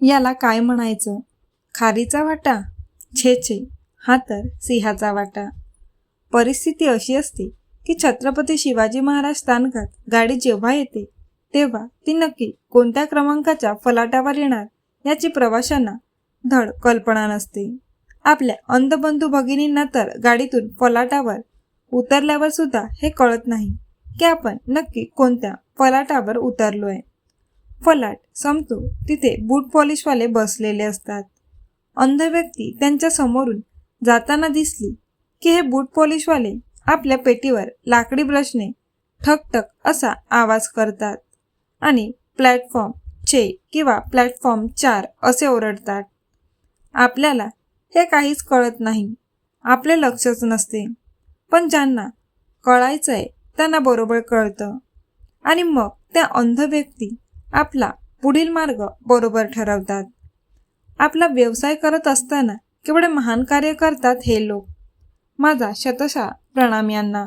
याला काय म्हणायचं? खारीचा वाटा? छे छे. हा तर सिंहाचा वाटा. परिस्थिती अशी असते की छत्रपती शिवाजी महाराज स्थानकात गाडी जेव्हा येते तेव्हा ती नक्की कोणत्या क्रमांकाच्या फलाटावर येणार याची प्रवाशांना धड कल्पना नसते. आपल्या अंधबंधू भगिनींना तर गाडीतून फलाटावर उतरल्यावर सुद्धा हे कळत नाही की आपण नक्की कोणत्या फलाटावर उतरलो आहे फलाट संपतो तिथे बूट पॉलिशवाले बसलेले असतात. अंध व्यक्ती त्यांच्या समोरून जाताना दिसली की हे बूट पॉलिशवाले आपल्या पेटीवर लाकडी ब्रशने ठकठक असा आवाज करतात आणि प्लॅटफॉर्म छे किंवा प्लॅटफॉर्म चार असे ओरडतात. आपल्याला हे काहीच कळत नाही. आपले लक्षच नसते. पण ज्यांना कळायचं आहे त्यांना बरोबर कळतं. आणि मग त्या अंध व्यक्ती आपला पुढील मार्ग बरोबर ठरवतात. आपला व्यवसाय करत असताना केवढे महान कार्य करतात हे लोक. माझा शतशा प्रणाम यांना.